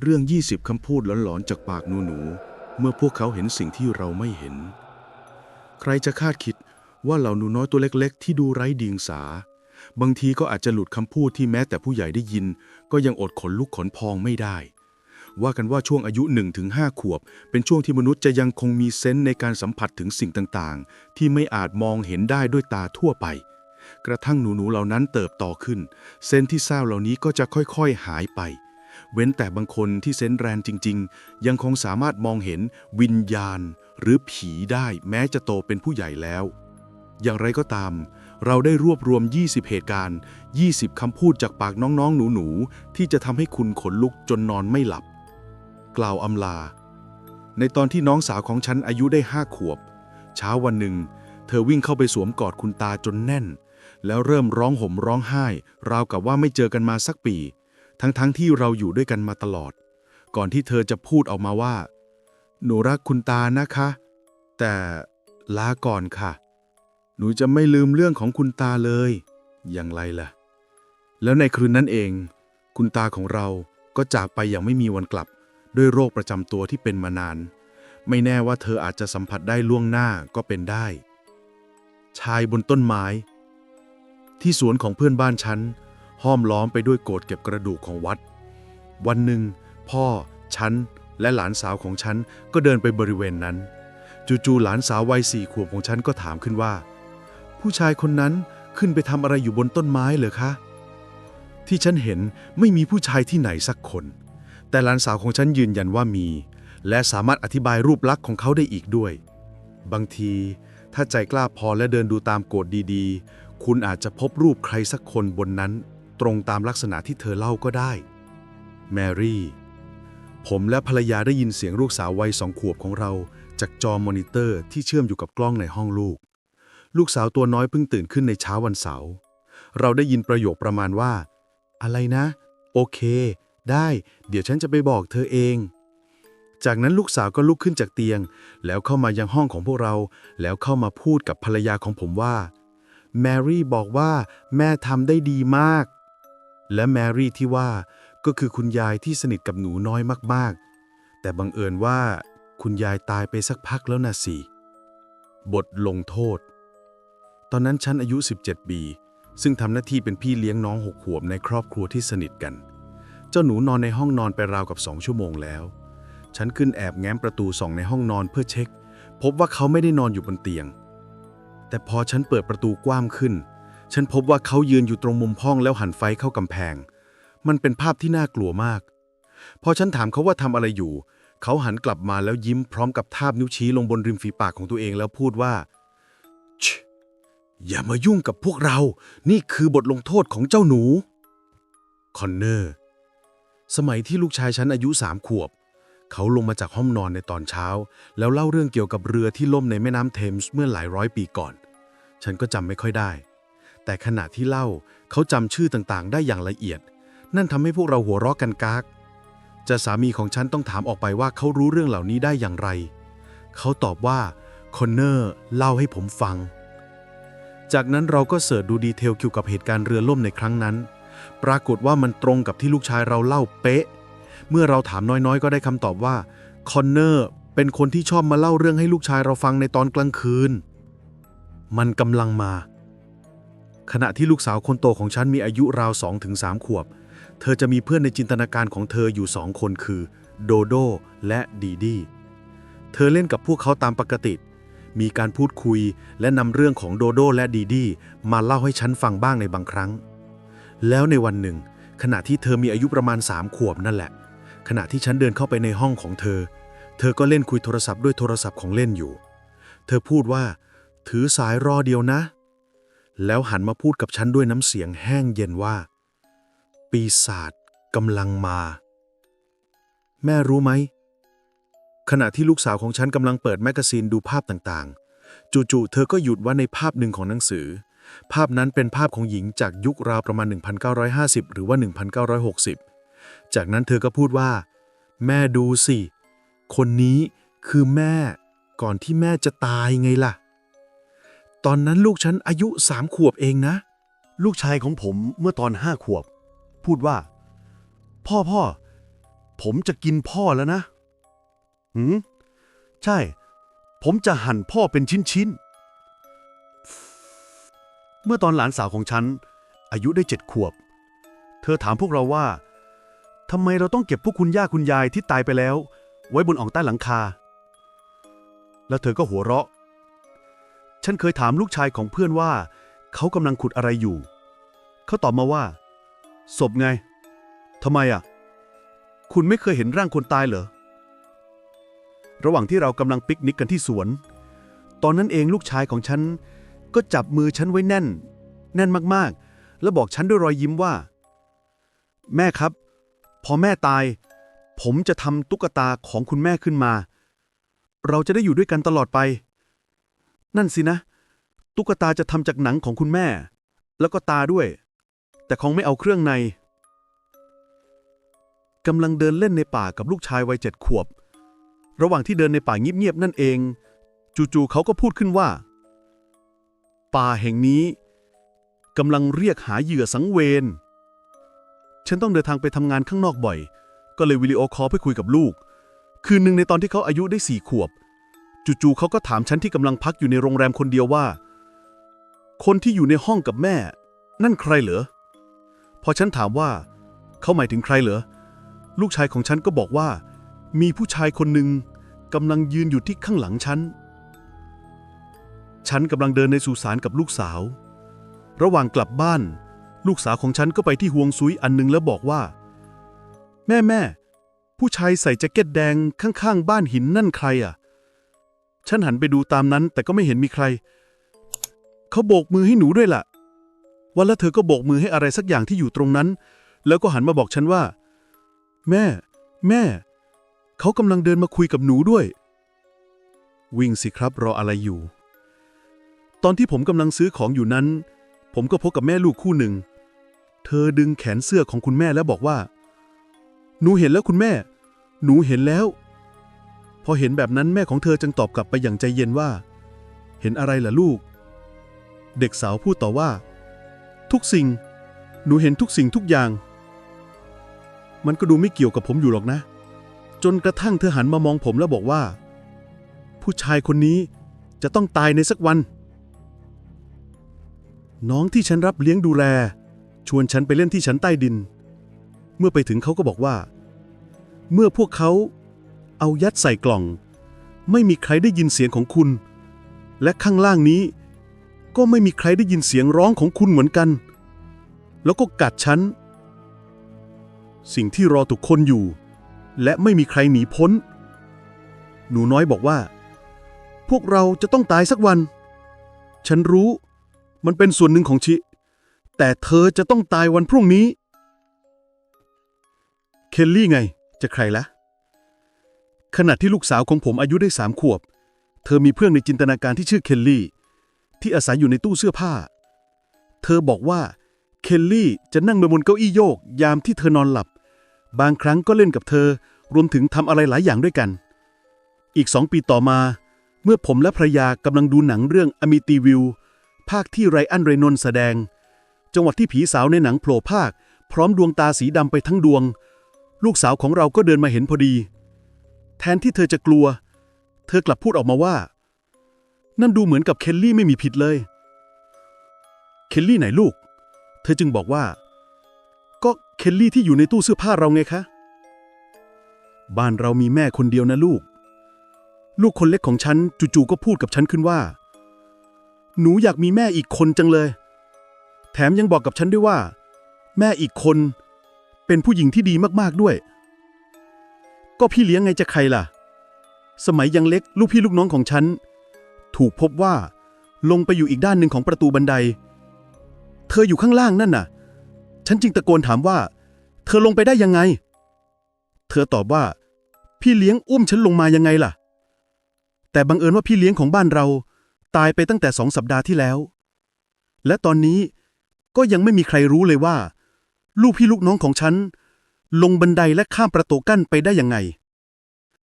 เรื่อง 20 คำพูดหลอนๆ จากปากหนูๆ เมื่อพวกเขาเห็นสิ่งที่เราไม่เห็น ใครจะคาดคิดว่าเหล่าหนูน้อยตัวเล็กๆ ที่ดูไร้เดียงสา บางทีก็อาจจะหลุดคำพูดที่แม้แต่ผู้ใหญ่ได้ยิน ก็ยังอดขนลุกขนพองไม่ได้ ว่ากันว่าช่วงอายุ 1-5 ขวบ เป็นช่วงที่มนุษย์จะยังคงมีเซนส์ในการสัมผัสถึงสิ่งต่างๆ ที่ไม่อาจมองเห็นได้ด้วยตาทั่วไป กระทั่งหนูๆ เหล่านั้นเติบโตขึ้น เซนส์ที่เศร้าเหล่านี้ก็จะค่อยๆ หายไป เว้นแต่บางคนที่เซนแรงจริง ๆ ยังคงสามารถมองเห็นวิญญาณ หรือผีได้แม้จะโตเป็นผู้ใหญ่แล้ว อย่างไรก็ตาม เราได้รวบรวม 20 เหตุการณ์ 20 คำพูดจากปากน้องๆ หนูๆ ที่จะทำให้คุณขนลุกจนนอนไม่หลับ กล่าวอำลา ในตอนที่น้องสาวของฉันอายุได้ห้าขวบ เช้าวันหนึ่ง เธอวิ่งเข้าไปสวมกอดคุณตาจนแน่น แล้วเริ่มร้องห่มร้องไห้ ราวกับว่าไม่เจอกันมาสักปี ทั้งๆทที่เราอยู่ด้วยกันมาตลอด ก่อนที่เธอจะพูดออกมาว่า หนูรักคุณตานะคะ แต่ลาก่อนค่ะ หนูจะไม่ลืมเรื่องของคุณตาเลย อย่างไรล่ะ แล้วในคืนนั้นเอง คุณตาของเราก็จากไปอย่างไม่มีวันกลับ ด้วยโรคประจำตัวที่เป็นมานาน ไม่แน่ว่าเธออาจจะสัมผัสได้ล่วงหน้าก็เป็นได้ ชายบนต้นไม้ ที่สวนของเพื่อนบ้านฉัน ห้อมล้อมไปด้วยโกดเก็บกระดูกของวัด วันหนึ่ง พ่อ ฉัน และหลานสาวของฉันก็เดินไปบริเวณนั้น จู่ๆหลานสาววัยสี่ขวบของฉันก็ถามขึ้นว่า ผู้ชายคนนั้นขึ้นไปทำอะไรอยู่บนต้นไม้เหรอคะ ที่ฉันเห็นไม่มีผู้ชายที่ไหนสักคน แต่หลานสาวของฉันยืนยันว่ามี และสามารถอธิบายรูปลักษณ์ของเขาได้อีกด้วย บางทีถ้าใจกล้าพอและเดินดูตามโกดดีๆ คุณอาจจะพบรูปใครสักคนบนนั้น ตรงตามลักษณะที่เธอเล่าก็ได้ แมรี่ ผมและภรรยาได้ยินเสียงลูกสาววัยสองขวบของเรา จากจอมอนิเตอร์ที่เชื่อมอยู่กับกล้องในห้องลูก ลูกสาวตัวน้อยเพิ่งตื่นขึ้นในเช้าวันเสาร์ เราได้ยินประโยคประมาณว่า อะไรนะ โอเค ได้ เดี๋ยวฉันจะไปบอกเธอเอง จากนั้นลูกสาวก็ลุกขึ้นจากเตียง แล้วเข้ามายังห้องของพวกเรา แล้วเข้ามาพูดกับภรรยาของผมว่าแมรี่บอกว่าแม่ทำได้ดีมาก และแมรี่ที่ว่าก็คือคุณยายที่สนิทกับหนูน้อยมากๆ แต่บังเอิญว่าคุณยายตายไปสักพักแล้วนะสิ บทลงโทษ ตอนนั้นฉันอายุ 17 ปี ซึ่งทำหน้าที่เป็นพี่เลี้ยงน้องหกขวบในครอบครัวที่สนิทกัน เจ้าหนูนอนในห้องนอนไปราวกับสองชั่วโมงแล้ว ฉันขึ้นแอบแง้มประตูส่องในห้องนอนเพื่อเช็ค พบว่าเขาไม่ได้นอนอยู่บนเตียง แต่พอฉันเปิดประตูกว้างขึ้น ฉันพบว่าเขายืนอยู่ตรงมุมห้องแล้วหันไฟเข้ากำแพง มันเป็นภาพที่น่ากลัวมาก พอฉันถามเขาว่าทำอะไรอยู่ เขาหันกลับมาแล้วยิ้มพร้อมกับทาบนิ้วชี้ลงบนริมฝีปากของตัวเองแล้วพูดว่าชอย่ามายุ่งกับพวกเรา นี่คือบทลงโทษของเจ้าหนู คอนเนอร์ สมัยที่ลูกชายฉันอายุสามขวบ เขาลงมาจากห้องนอนในตอนเช้า แล้วเล่าเรื่องเกี่ยวกับเรือที่ล่มในแม่น้ำเทมส์เมื่อหลายร้อยปีก่อน ฉันก็จำไม่ค่อยได้ แต่ขณะที่เล่าเขาจำชื่อต่างๆ ได้อย่างละเอียด นั่นทำให้พวกเราหัวเราะกันกากจะสามีของฉันต้องถามออกไปว่าเขารู้เรื่องเหล่านี้ได้อย่างไร เขาตอบว่าคอนเนอร์เล่าให้ผมฟัง จากนั้นเราก็เสิร์ชดูดีเทลเกี่ยวกับเหตุการณ์เรือล่มในครั้งนั้น ปรากฏว่ามันตรงกับที่ลูกชายเราเล่าเป๊ะ เมื่อเราถามน้อยๆ ก็ได้คำตอบว่าคอนเนอร์เป็นคนที่ชอบมาเล่าเรื่องให้ลูกชายเราฟังในตอนกลางคืน มันกำลังมา ขณะที่ลูกสาวคนโตของฉันมีอายุราว2-3ถึงขวบ เธอจะมีเพื่อนในจินตนาการของเธออยู่สองคนคือ โดโดและดีดี เธอเล่นกับพวกเขาตามปกติ มีการพูดคุยและนำเรื่องของโดโดและดีดีมาเล่าให้ฉันฟังบ้างในบางครั้ง แล้วในวันหนึ่ง ขณะที่เธอมีอายุประมาณสามขวบนั่นแหละ ขณะที่ฉันเดินเข้าไปในห้องของเธอ เธอก็เล่นคุยโทรศัพท์ด้วยโทรศัพท์ของเล่นอยู่ เธอพูดว่า ถือสายรอเดียวนะ แล้วหันมาพูดกับฉันด้วยน้ำเสียงแห้งเย็นว่า ปีศาจกำลังมา แม่รู้ไหม ขณะที่ลูกสาวของฉันกำลังเปิดแมกกาซีนดูภาพต่างๆ จู่ๆ เธอก็หยุดว่าในภาพหนึ่งของหนังสือ ภาพนั้นเป็นภาพของหญิงจากยุคราวประมาณ 1950 หรือว่า 1960 จากนั้นเธอก็พูดว่า แม่ดูสิ คนนี้คือแม่ก่อนที่แม่จะตายไงล่ะ ตอนนั้นลูกฉันอายุสามขวบเองนะ ลูกชายของผมเมื่อตอนห้าขวบ พูดว่า พ่อพ่อ ผมจะกินพ่อแล้วนะหืมใช่ ผมจะหั่นพ่อเป็นชิ้นๆ เมื่อตอนหลานสาวของฉัน อายุได้เจ็ดขวบ เธอถามพวกเราว่าทำไมเราต้องเก็บพวกคุณย่าคุณยายที่ตายไปแล้ว ไว้บนอ่องใต้หลังคา แล้วเธอก็หัวเราะ ฉันเคยถามลูกชายของเพื่อนว่า เขากำลังขุดอะไรอยู่ เขาตอบมาว่า ศพไงทำไมอะ คุณไม่เคยเห็นร่างคนตายเหรอ ระหว่างที่เรากำลังปิกนิกกันที่สวน ตอนนั้นเองลูกชายของฉัน ก็จับมือฉันไว้แน่น แน่นมากๆ แล้วบอกฉันด้วยรอยยิ้มว่า แม่ครับ พอแม่ตาย ผมจะทำตุ๊กตาของคุณแม่ขึ้นมา เราจะได้อยู่ด้วยกันตลอดไป นั่นสินะ ตุ๊กตาจะทำจากหนังของคุณแม่ แล้วก็ตาด้วย แต่คงไม่เอาเครื่องในกำลังเดินเล่นในป่ากับลูกชายวัยเจ็ดขวบ ระหว่างที่เดินในป่าเงียบๆนั่นเอง จู่ๆเขาก็พูดขึ้นว่า ป่าแห่งนี้กำลังเรียกหาเหยื่อสังเวรฉันต้องเดินทางไปทำงานข้างนอกบ่อย ก็เลยวิดีโอคอลไปคุยกับลูก คืนหนึ่งในตอนที่เขาอายุได้สี่ขวบ จู่ๆเขาก็ถามฉันที่กำลังพักอยู่ในโรงแรมคนเดียวว่า คนที่อยู่ในห้องกับแม่ นั่นใครเหรอ พอฉันถามว่า เขาหมายถึงใครเหรอ ลูกชายของฉันก็บอกว่า มีผู้ชายคนหนึ่งกำลังยืนอยู่ที่ข้างหลังฉัน ฉันกำลังเดินในสุสานกับลูกสาว ระหว่างกลับบ้าน ลูกสาวของฉันก็ไปที่ห่วงซุยอันหนึงแล้วบอกว่า แม่แม่ผู้ชายใส่แจ็คเก็ตแดงข้างๆ บ้านหินนั่นใครอะ ฉันหันไปดูตามนั้นแต่ก็ไม่เห็นมีใคร เขาโบกมือให้หนูด้วยล่ะ วันแล้วเธอก็โบกมือให้อะไรสักอย่างที่อยู่ตรงนั้น แล้วก็หันมาบอกฉันว่า แม่ แม่ เขากำลังเดินมาคุยกับหนูด้วย วิ่งสิครับรออะไรอยู่ ตอนที่ผมกำลังซื้อของอยู่นั้น ผมก็พบกับแม่ลูกคู่หนึ่ง เธอดึงแขนเสื้อของคุณแม่แล้วบอกว่า หนูเห็นแล้วคุณแม่ หนูเห็นแล้ว พอเห็นแบบนั้นแม่ของเธอจึงตอบกลับไปอย่างใจเย็นว่า เห็นอะไรล่ะลูก เด็กสาวพูดต่อว่า ทุกสิ่ง หนูเห็นทุกสิ่งทุกอย่าง มันก็ดูไม่เกี่ยวกับผมอยู่หรอกนะ จนกระทั่งเธอหันมามองผมแล้วบอกว่า ผู้ชายคนนี้จะต้องตายในสักวัน น้องที่ฉันรับเลี้ยงดูแล ชวนฉันไปเล่นที่ชั้นใต้ดิน เมื่อไปถึงเขาก็บอกว่า เมื่อพวกเขา เอายัดใส่กล่อง ไม่มีใครได้ยินเสียงของคุณ และข้างล่างนี้ ก็ไม่มีใครได้ยินเสียงร้องของคุณเหมือนกัน แล้วก็กัดฉัน สิ่งที่รอทุกคนอยู่ และไม่มีใครหนีพ้น หนูน้อยบอกว่า พวกเราจะต้องตายสักวัน ฉันรู้ มันเป็นส่วนหนึ่งของชิ แต่เธอจะต้องตายวันพรุ่งนี้ เคลลี่ไง จะใครละ ขณะที่ลูกสาวของผมอายุได้สามขวบ เธอมีเพื่อนในจินตนาการที่ชื่อเคลลี่ ที่อาศัยอยู่ในตู้เสื้อผ้า เธอบอกว่าเคลลี่จะนั่งบนเก้าอี้โยก ยามที่เธอนอนหลับ บางครั้งก็เล่นกับเธอรวมถึงทำอะไรหลายอย่างด้วยกัน อีกสองปีต่อมา เมื่อผมและภรรยากำลังดูหนังเรื่องอมิตีวิวภาคที่ไรอันเรนนแสดง จังหวัดที่ผีสาวในหนังโผล่ภาค พร้อมดวงตาสีดำไปทั้งดวง ลูกสาวของเราก็เดินมาเห็นพอดี แทนที่เธอจะกลัว เธอกลับพูดออกมาว่า นั่นดูเหมือนกับเคลลี่ไม่มีผิดเลย เคลลี่ไหนลูก เธอจึงบอกว่า ก็เคลลี่ที่อยู่ในตู้เสื้อผ้าเราไงคะ บ้านเรามีแม่คนเดียวนะลูก ลูกคนเล็กของฉันจู่ๆก็พูดกับฉันขึ้นว่า หนูอยากมีแม่อีกคนจังเลย แถมยังบอกกับฉันด้วยว่า แม่อีกคน เป็นผู้หญิงที่ดีมากๆด้วย ก็พี่เลี้ยงไงจะใครล่ะ สมัยยังเล็กลูกพี่ลูกน้องของฉัน ถูกพบว่าลงไปอยู่อีกด้านหนึ่งของประตูบันได เธออยู่ข้างล่างนั่นน่ะ ฉันจึงตะโกนถามว่า เธอลงไปได้ยังไง เธอตอบว่า พี่เลี้ยงอุ้มฉันลงมายังไงล่ะ แต่บังเอิญว่าพี่เลี้ยงของบ้านเรา ตายไปตั้งแต่สองสัปดาห์ที่แล้ว และตอนนี้ก็ยังไม่มีใครรู้เลยว่า ลูกพี่ลูกน้องของฉัน ลงบันไดและข้ามประตูกั้นไปได้ยังไง